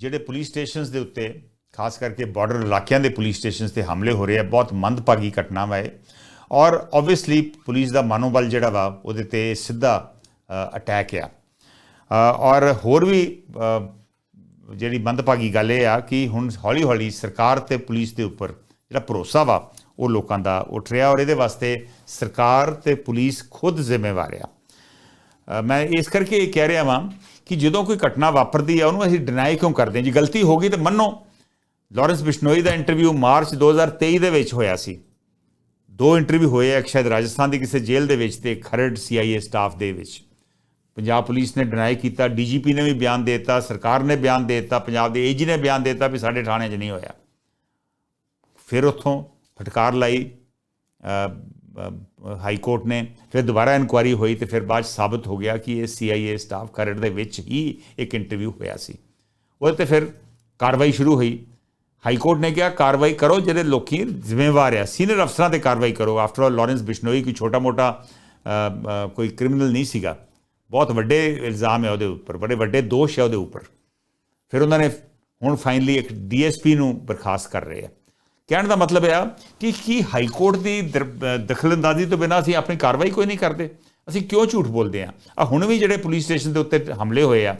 ਜਿਹੜੇ police stations ਦੇ ਉੱਤੇ, ਖਾਸ ਕਰਕੇ ਬਾਰਡਰ ਇਲਾਕਿਆਂ ਦੇ ਪੁਲਿਸ ਸਟੇਸ਼ਨਸ ਤੇ ਹਮਲੇ ਹੋ ਰਹੇ ਆ, ਬਹੁਤ ਮੰਦਭਾਗੀ ਘਟਨਾਵਾਂ ਹੈ ਔਰ ਆਬਵੀਅਸਲੀ ਪੁਲਿਸ ਦਾ ਮਨੋਬਲ ਜਿਹੜਾ ਵਾ, ਉਹਦੇ ਤੇ ਸਿੱਧਾ ਅਟੈਕ ਆ। ਔਰ ਹੋਰ ਵੀ ਜਿਹੜੀ ਮੰਦਭਾਗੀ ਗੱਲ ਇਹ ਆ ਕਿ ਹੁਣ ਹੌਲੀ ਹੌਲੀ ਸਰਕਾਰ ਤੇ ਪੁਲਿਸ ਦੇ ਉੱਪਰ ਜਿਹੜਾ ਭਰੋਸਾ ਵਾ, ਉਹ ਲੋਕਾਂ ਦਾ ਉੱਠ ਰਿਹਾ ਔਰ ਇਹਦੇ ਵਾਸਤੇ ਸਰਕਾਰ ਤੇ ਪੁਲਿਸ ਖੁਦ ਜ਼ਿੰਮੇਵਾਰ ਆ। ਮੈਂ ਇਸ ਕਰਕੇ ਇਹ ਕਹਿ ਰਿਹਾ ਵਾਂ ਕਿ ਜਦੋਂ ਕੋਈ ਘਟਨਾ ਵਾਪਰਦੀ ਆ, ਉਹਨੂੰ ਅਸੀਂ ਡਿਨਾਈ ਕਿਉਂ ਕਰਦੇ ਹਾਂ? ਜੀ ਗਲਤੀ ਹੋ ਗਈ ਤਾਂ ਮੰਨੋ। ਲਾਰੈਂਸ ਬਿਸ਼ਨੋਈ ਦਾ ਇੰਟਰਵਿਊ ਮਾਰਚ 2023 ਦੇ ਵਿੱਚ ਹੋਇਆ ਸੀ। ਦੋ ਇੰਟਰਵਿਊ ਹੋਏ ਇੱਕ ਸ਼ਾਇਦ ਰਾਜਸਥਾਨ ਦੀ ਕਿਸੇ ਜੇਲ੍ਹ ਦੇ ਵਿੱਚ ਤੇ ਖਰੜ ਸੀਆਈਏ ਸਟਾਫ ਦੇ ਵਿੱਚ। ਪੰਜਾਬ ਪੁਲਿਸ ਨੇ ਡਿਨਾਈ ਕੀਤਾ ਡੀਜੀਪੀ ਨੇ ਵੀ ਬਿਆਨ ਦੇ ਦਿੱਤਾ, ਸਰਕਾਰ ਨੇ ਬਿਆਨ ਦੇ ਦਿੱਤਾ, ਪੰਜਾਬ ਦੇ ਏਜੀ ਨੇ ਬਿਆਨ ਦੇ ਦਿੱਤਾ ਵੀ ਸਾਡੇ ਥਾਣੇ 'ਚ ਨਹੀਂ ਹੋਇਆ। ਫਿਰ ਉੱਥੋਂ ਫਟਕਾਰ ਲਾਈ ਹਾਈ ਕੋਰਟ ਨੇ ਫਿਰ ਦੁਬਾਰਾ ਇਨਕੁਆਇਰੀ ਹੋਈ ਤੇ ਫਿਰ ਬਾਅਦ 'ਚ ਸਾਬਤ ਹੋ ਗਿਆ ਕਿ ਇਹ ਸੀਆਈਏ ਸਟਾਫ ਖਰੜ ਦੇ ਵਿੱਚ ਹੀ ਇੱਕ ਇੰਟਰਵਿਊ ਹੋਇਆ ਸੀ। ਉਹਦੇ ਤੇ ਫਿਰ ਕਾਰਵਾਈ ਸ਼ੁਰੂ ਹੋਈ। ਹਾਈ ਕੋਰਟ ਨੇ ਕਿਹਾ, ਕਾਰਵਾਈ ਕਰੋ ਜਿਹੜੇ ਲੋਕੀ ਜ਼ਿੰਮੇਵਾਰ ਆ, ਸੀਨੀਅਰ ਅਫਸਰਾਂ ਤੇ ਕਾਰਵਾਈ ਕਰੋ। ਆਫਟਰ ਆਲ ਲਾਰੈਂਸ ਬਿਸ਼ਨੋਈ ਕੋਈ ਛੋਟਾ ਮੋਟਾ ਕੋਈ ਕ੍ਰਿਮੀਨਲ ਨਹੀਂ ਸੀਗਾ। ਬਹੁਤ ਵੱਡੇ ਇਲਜ਼ਾਮ ਹੈ ਉਹਦੇ ਉੱਪਰ, ਬੜੇ ਵੱਡੇ ਦੋਸ਼ ਹੈ ਉਹਦੇ ਉੱਪਰ। ਫਿਰ ਉਹਨਾਂ ਨੇ ਹੁਣ ਫਾਈਨਲੀ ਇੱਕ ਡੀਐਸਪੀ ਨੂੰ ਬਰਖਾਸਤ ਕਰ ਰਹੇ ਆ। ਕਹਿਣ ਦਾ ਮਤਲਬ ਆ ਕਿ ਕੀ ਹਾਈ ਕੋਰਟ ਦੀ ਦਰ- ਦਖਲਅੰਦਾਜ਼ੀ ਤੋਂ ਬਿਨਾਂ ਅਸੀਂ ਆਪਣੀ ਕਾਰਵਾਈ ਕੋਈ ਨਹੀਂ ਕਰਦੇ? ਅਸੀਂ ਕਿਉਂ ਝੂਠ ਬੋਲਦੇ ਆ ਆ ਹੁਣ ਵੀ ਜਿਹੜੇ ਪੁਲਿਸ ਸਟੇਸ਼ਨ ਦੇ ਉੱਤੇ ਹਮਲੇ ਹੋਏ ਆ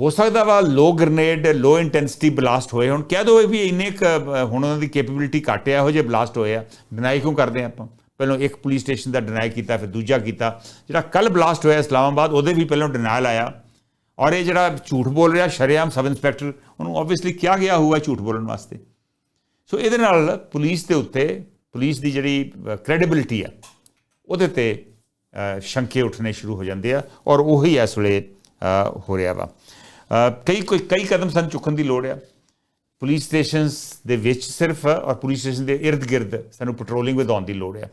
ਹੋ ਸਕਦਾ ਵਾ low grenade low intensity blast ਹੋਏ ਹੁਣ। ਕਹਿ ਦੋ ਵੀ ਇੰਨੇ ਕੁ, ਹੁਣ ਉਹਨਾਂ ਦੀ ਕੈਪੇਬਿਲਿਟੀ ਘੱਟ ਆ ਇਹੋ ਜਿਹੇ ਬਲਾਸਟ ਹੋਏ ਆ। ਡਿਨਾਈ ਕਿਉਂ ਕਰਦੇ ਆ ਆਪਾਂ? ਪਹਿਲਾਂ ਇੱਕ ਪੁਲਿਸ ਸਟੇਸ਼ਨ ਦਾ ਡਿਨਾਈ ਕੀਤਾ ਫਿਰ ਦੂਜਾ ਕੀਤਾ। ਜਿਹੜਾ ਕੱਲ ਬਲਾਸਟ ਹੋਇਆ ਇਸਲਾਮਾਬਾਦ ਉਹਦੇ ਵੀ ਪਹਿਲਾਂ ਡਿਨਾਇਲ ਆਇਆ। ਔਰ ਇਹ ਜਿਹੜਾ ਝੂਠ ਬੋਲ ਰਿਹਾ ਸ਼ਰੇਆਮ ਸਬ ਇੰਸਪੈਕਟਰ ਉਹਨੂੰ ਆਬਵੀਅਸਲੀ ਕਿਹਾ ਗਿਆ ਹੋਊਗਾ ਝੂਠ ਬੋਲਣ ਵਾਸਤੇ। ਸੋ ਇਹਦੇ ਨਾਲ ਪੁਲਿਸ ਦੇ ਉੱਤੇ ਪੁਲਿਸ ਦੀ ਜਿਹੜੀ ਕ੍ਰੈਡੀਬਿਲਿਟੀ ਆ ਉਹਦੇ ਤੇ ਸ਼ੰਕੇ ਉੱਠਣੇ ਸ਼ੁਰੂ ਹੋ ਜਾਂਦੇ ਆ ਔਰ ਉਹੀ ਇਸ ਵੇਲੇ ਹੋ ਰਿਹਾ ਵਾ। ਅ, ਕਈ ਕੋਈ ਕਈ ਕਦਮ ਸਾਨੂੰ ਚੁੱਕਣ ਦੀ ਲੋੜ ਆ। ਪੁਲਿਸ ਸਟੇਸ਼ਨਸ ਦੇ ਵਿੱਚ ਸਿਰਫ ਔਰ ਪੁਲਿਸ ਸਟੇਸ਼ਨ ਦੇ ird ਗਿਰਦ ਸਾਨੂੰ ਪੈਟਰੋਲਿੰਗ ਵਧਾਉਣ ਦੀ ਲੋੜ ਆ।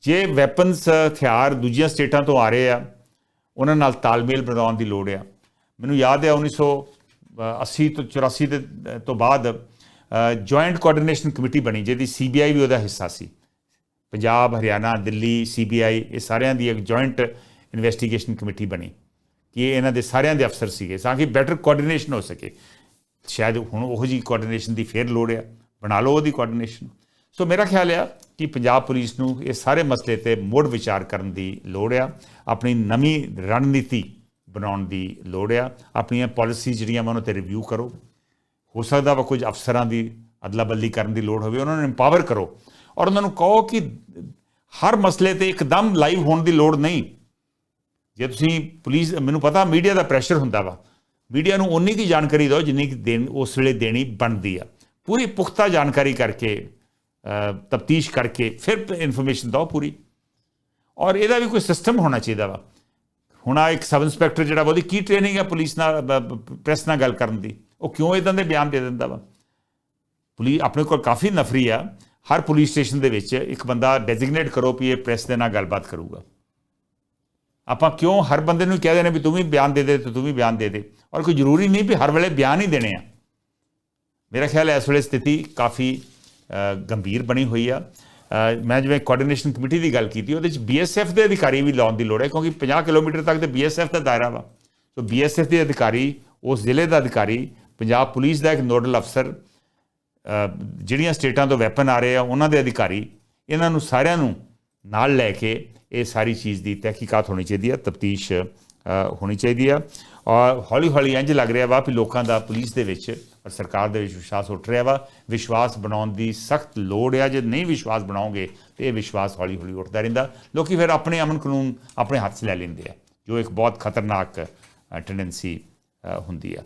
ਜੇ ਵੈਪਨਸ ਹਥਿਆਰ ਦੂਜੀਆਂ ਸਟੇਟਾਂ ਤੋਂ ਆ ਰਹੇ ਆ ਉਹਨਾਂ ਨਾਲ ਤਾਲਮੇਲ ਬਣਾਉਣ ਦੀ ਲੋੜ ਆ। ਮੈਨੂੰ ਯਾਦ ਹੈ 1980 ਤੋਂ 84 ਦੇ ਤੋਂ ਬਾਅਦ ਜੁਆਇੰਟ ਕੋਆਰਡੀਨੇਸ਼ਨ ਕਮੇਟੀ ਬਣੀ, ਜਿਹਦੀ ਸੀਬੀਆਈ ਵੀ ਉਹਦਾ ਹਿੱਸਾ ਸੀ। ਪੰਜਾਬ, ਹਰਿਆਣਾ, ਦਿੱਲੀ ਸੀਬੀਆਈ ਇਹ ਸਾਰਿਆਂ ਦੀ ਇੱਕ ਜੁਆਇੰਟ ਇਨਵੈਸਟੀਗੇਸ਼ਨ ਕਮੇਟੀ ਬਣੀ ਕਿ ਇਹਨਾਂ ਦੇ ਸਾਰਿਆਂ ਦੇ ਅਫਸਰ ਸੀਗੇ, ਤਾਂ ਕਿ ਬੈਟਰ ਕੋਆਰਡੀਨੇਸ਼ਨ ਹੋ ਸਕੇ। ਸ਼ਾਇਦ ਹੁਣ ਉਹੋ ਜੀ ਕੋਆਰਡੀਨੇਸ਼ਨ ਦੀ ਫੇਰ ਲੋੜ ਆ, ਬਣਾ ਲਓ ਉਹਦੀ ਕੋਆਰਡੀਨੇਸ਼ਨ ਸੋ ਮੇਰਾ ਖਿਆਲ ਆ ਕਿ ਪੰਜਾਬ ਪੁਲਿਸ ਨੂੰ ਇਹ ਸਾਰੇ ਮਸਲੇ ਤੇ ਮੁੜ ਵਿਚਾਰ ਕਰਨ ਦੀ ਲੋੜ ਆ, ਆਪਣੀ ਨਵੀਂ ਰਣਨੀਤੀ ਬਣਾਉਣ ਦੀ ਲੋੜ ਆ, ਆਪਣੀਆਂ ਪਾਲਿਸੀ ਜਿਹੜੀਆਂ ਵਾ ਉਹਨਾਂ ਤੇ ਰਿਵਿਊ ਕਰੋ। ਹੋ ਸਕਦਾ ਵਾ ਕੁਝ ਅਫਸਰਾਂ ਦੀ ਅਦਲਾ ਬਦਲੀ ਕਰਨ ਦੀ ਲੋੜ ਹੋਵੇ ਉਹਨਾਂ ਨੂੰ ਇੰਪਾਵਰ ਕਰੋ। ਔਰ ਉਹਨਾਂ ਨੂੰ ਕਹੋ ਕਿ ਹਰ ਮਸਲੇ ਤੇ ਇੱਕਦਮ ਲਾਈਵ ਹੋਣ ਦੀ ਲੋੜ ਨਹੀਂ। ਜੇ ਤੁਸੀਂ ਪੁਲਿਸ ਮੈਨੂੰ ਪਤਾ ਮੀਡੀਆ ਦਾ ਪ੍ਰੈਸ਼ਰ ਹੁੰਦਾ ਵਾ। ਮੀਡੀਆ ਨੂੰ ਉਨੀ ਕੀ ਜਾਣਕਾਰੀ ਦਿਓ ਜਿੰਨੀ ਕਿ ਦੇਣ ਉਸ ਵੇਲੇ ਦੇਣੀ ਬਣਦੀ ਆ। ਪੂਰੀ ਪੁਖਤਾ ਜਾਣਕਾਰੀ ਕਰਕੇ ਤਫਤੀਸ਼ ਕਰਕੇ ਫਿਰ ਇਨਫੋਰਮੇਸ਼ਨ ਦਿਓ ਪੂਰੀ। ਔਰ ਇਹਦਾ ਵੀ ਕੋਈ ਸਿਸਟਮ ਹੋਣਾ ਚਾਹੀਦਾ ਵਾ। ਹੁਣ ਆ ਇੱਕ ਸਬ ਇੰਸਪੈਕਟਰ ਜਿਹੜਾ ਵਾ, ਉਹਦੀ ਕੀ ਟ੍ਰੇਨਿੰਗ ਹੈ ਪੁਲਿਸ ਨਾਲ ਪ੍ਰੈਸ ਨਾਲ ਗੱਲ ਕਰਨ ਦੀ? ਉਹ ਕਿਉਂ ਇਦਾਂ ਦੇ ਬਿਆਨ ਦੇ ਦਿੰਦਾ ਵਾ? ਪੁਲਿਸ ਆਪਣੇ ਕੋਲ ਕਾਫੀ ਨਫਰੀ ਆ। ਹਰ ਪੁਲਿਸ ਸਟੇਸ਼ਨ ਦੇ ਵਿੱਚ ਇੱਕ ਬੰਦਾ ਡੈਜ਼ਿਗਨੇਟ ਕਰੋ ਵੀ ਇਹ ਪ੍ਰੈਸ ਦੇ ਨਾਲ ਗੱਲਬਾਤ ਕਰੂਗਾ। ਆਪਾਂ ਕਿਉਂ ਹਰ ਬੰਦੇ ਨੂੰ ਕਹਿ ਦੇਣਾ ਵੀ ਤੂੰ ਵੀ ਬਿਆਨ ਦੇ ਦੇ ਤੇ ਤੂੰ ਵੀ ਬਿਆਨ ਦੇ ਦੇ। ਔਰ ਕੋਈ ਜ਼ਰੂਰੀ ਨਹੀਂ ਵੀ ਹਰ ਵੇਲੇ ਬਿਆਨ ਹੀ ਦੇਣੇ ਆ। ਮੇਰਾ ਖਿਆਲ ਹੈ ਇਸ ਵੇਲੇ ਸਥਿਤੀ ਕਾਫੀ ਗੰਭੀਰ ਬਣੀ ਹੋਈ ਆ। ਮੈਂ ਜਿਵੇਂ ਕੋਆਰਡੀਨੇਸ਼ਨ ਕਮੇਟੀ ਦੀ ਗੱਲ ਕੀਤੀ, ਉਹਦੇ ਵਿੱਚ ਬੀਐਸਐਫ ਦੇ ਅਧਿਕਾਰੀ ਵੀ ਲਾਉਣ ਦੀ ਲੋੜ ਹੈ ਕਿਉਂਕਿ 50 ਕਿਲੋਮੀਟਰ ਤੱਕ ਤੇ ਬੀਐਸਐਫ ਦਾ ਦਾਇਰਾ ਵਾ। ਸੋ ਬੀਐਸਐਫ ਦੇ ਅਧਿਕਾਰੀ, ਉਸ ਜ਼ਿਲ੍ਹੇ ਦਾ ਅਧਿਕਾਰੀ ਪੰਜਾਬ ਪੁਲਿਸ ਦਾ ਇੱਕ ਨੋਡਲ ਅਫਸਰ ਜਿਹੜੀਆਂ ਸਟੇਟਾਂ ਤੋਂ ਵੈਪਨ ਆ ਰਹੇ ਆ, ਉਹਨਾਂ ਦੇ ਅਧਿਕਾਰੀ, ਇਹਨਾਂ ਨੂੰ ਸਾਰਿਆਂ ਨੂੰ ਨਾਲ ਲੈ ਕੇ ਇਹ ਸਾਰੀ ਚੀਜ਼ ਦੀ ਤਹਿਕੀਕਾਤ ਹੋਣੀ ਚਾਹੀਦੀ ਹੈ ਤਫਤੀਸ਼ ਹੋਣੀ ਚਾਹੀਦੀ ਆ। ਔਰ ਹੌਲੀ ਹੌਲੀ ਇੰਜ ਲੱਗ ਰਿਹਾ ਵਾ ਵੀ ਲੋਕਾਂ ਦਾ ਪੁਲਿਸ ਦੇ ਵਿੱਚ ਔਰ ਸਰਕਾਰ ਦੇ ਵਿੱਚ ਵਿਸ਼ਵਾਸ ਉੱਠ ਰਿਹਾ ਵਾ। ਵਿਸ਼ਵਾਸ ਬਣਾਉਣ ਦੀ ਸਖਤ ਲੋੜ ਆ, ਜੇ ਨਹੀਂ ਵਿਸ਼ਵਾਸ ਬਣਾਓਗੇ ਤੇ ਇਹ ਵਿਸ਼ਵਾਸ ਹੌਲੀ ਹੌਲੀ ਉੱਠਦਾ ਰਹਿੰਦਾ। ਲੋਕੀ ਫਿਰ ਆਪਣੇ ਅਮਨ ਕਾਨੂੰਨ ਆਪਣੇ ਹੱਥ 'ਚ ਲੈ ਲੈਂਦੇ ਆ, ਜੋ ਇੱਕ ਬਹੁਤ ਖਤਰਨਾਕ ਟੈਂਡੈਂਸੀ ਹੁੰਦੀ ਆ।